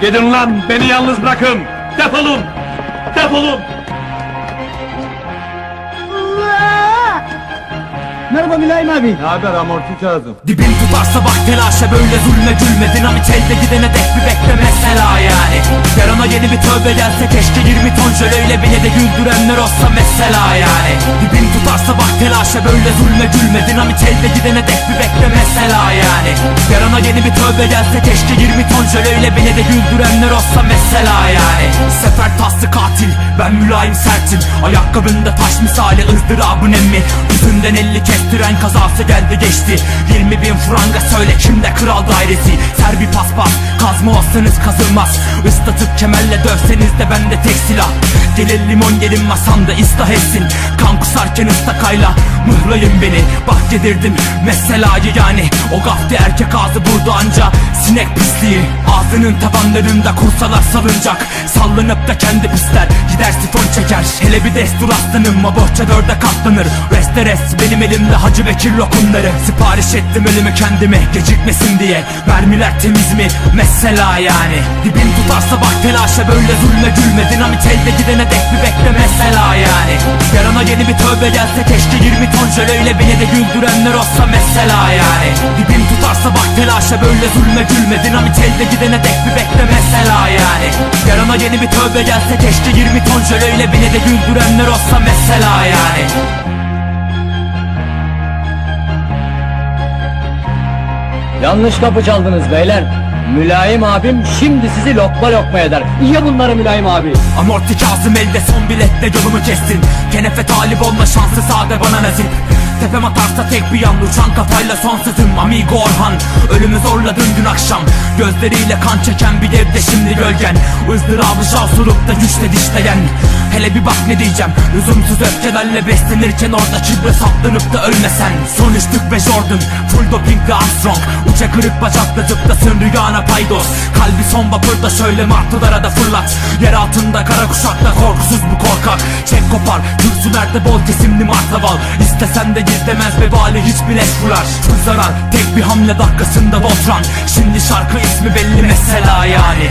Gidin lan beni yalnız bırakın. Defolun. Defolun. Merhaba Mülayim abi. Ne haber amorti Kazım? Dibin tutarsa bak telaşa böyle zulme gülme Dinamit elde gidene dek bir bekle mesela yani. Yarına yeni bir tövbe gelse keşke 20 ton jöleyle beni de güldürenler olsa mesela yani. Dibin tutarsa bak telaşa böyle zulme gülme. Dinamit elde gidene dek bir bekle mesela yani. Yarına yeni bir tövbe gelse keşke 20 ton jöleyle beni de güldürenler olsa mesela yani. Sefer taslı katil ben mülayim sertim. Ayakkabında taş misali ızdırabın emmi Yüzünden elli kestiren kazası geldi geçti. 20 bin franga söyle kimde kral dairesi? Ser bir paspas kazma olsanız kazılmaz. Islatıp kemerle dövseniz de bende tek silah. Gelin limon gelin masamda ıslah etsin. Kan kusarken ıstakayla mıhlayın beni. Bak yedirdim meselayı yani. O gafti erkek ağzı burada anca Sinek pisliği ağzının tabanlarında kursalar salınacak. Sallanıp da kendi pisler gider sifon çeker. Hele bir destur aslanım ma bohça dörde katlanır. Reste rest benim elimde Hacı Bekir lokumları. Sipariş ettim ölümü kendime gecikmesin diye. Mermiler temiz mi? Mesela yani. Dibin tutarsa bak telaşa böyle zulme gülme. Dinamit elde gidene dek bir bekle mesela yani. Yarına yeni bir tövbe gelse keşke 20 ton jöleyle beni de güldürenler olsa mesela yani. Dibin tutarsa bak telaşa böyle zulme gülme. Dinamit elde gidene dek bir bekle mesela yani Yarına yeni bir tövbe gelse keşke 20 ton jöleyle beni de güldürenler olsa mesela yani Yanlış kapı çaldınız beyler. Mülayim abim şimdi sizi lokma lokma eder. Ye bunları Mülayim abi. Amorti Kazım elde son biletle yolumu kestin Kenefe talip olma şansı sade bana nasip Tepem atarsa tek bir yan uçan kafayla son sözüm Amigo Orhan. Ölümü zorladın dün akşam Gözleriyle kan çeken bir devde şimdi gölgen. Izdırabı şavsurupta güçle dişleyen. Hele bir bak ne diyeceğim Lüzumsuz öfkelerle beslenirken orada çibre saplanıp da ölmesen. Son üstlük ve Jordan Full dopingli Armstrong. Uça kırık bacakla zıplasın rüyana paydos. Kalbi son vapurda şöyle martılara da fırlat. Yer altında kara kuşakta korkusuz bu korkak. Çek kopar kürsülerde bol kesimli martaval. İstesen de gizlemez vebali hiç bilet fular Full zarar tek bir hamle dakikasında Voltran Şimdi şarkı ismi belli mesela yani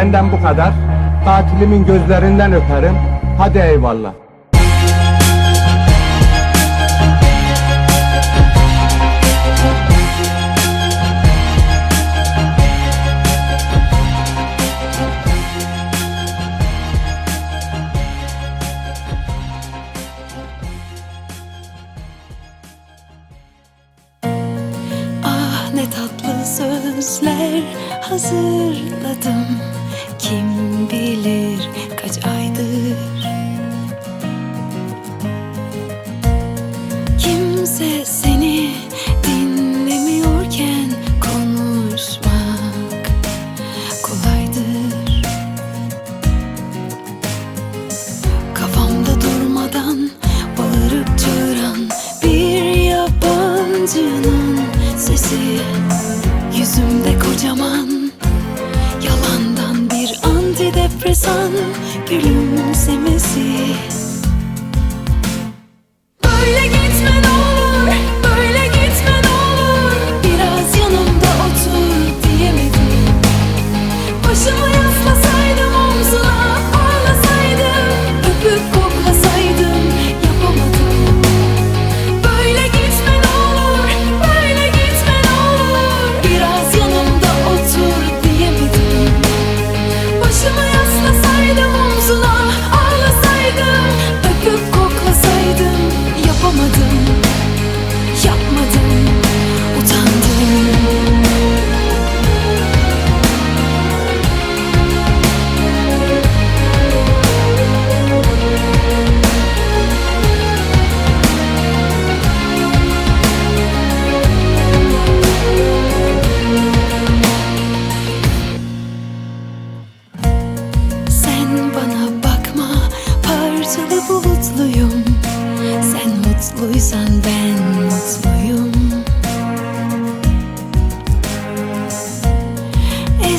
Benden bu kadar. Katilimin gözlerinden öperim. Hadi eyvallah. Ah ne tatlı sözler hazırladım antidepresan gülümsemesi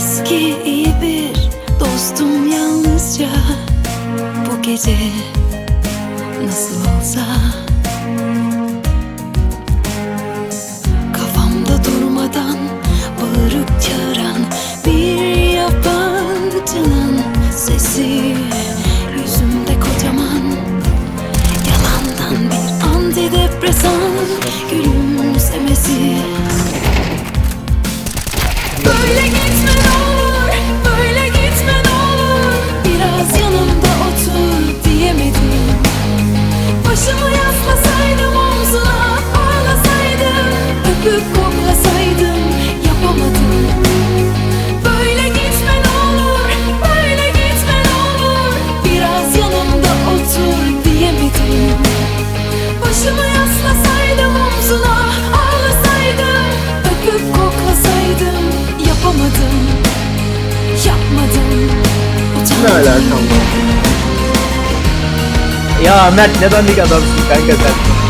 Eski iyi bir dostum yalnızca Bu gece nasıl olsa. Kafamda durmadan bağırıp çağıran bir yabancının sesi Yüzümde kocaman yalandan bir antidepresan gülümsemesi. Böyle gitme Ne alakam var? Ya Mert ne dandik adamsın kanka sen.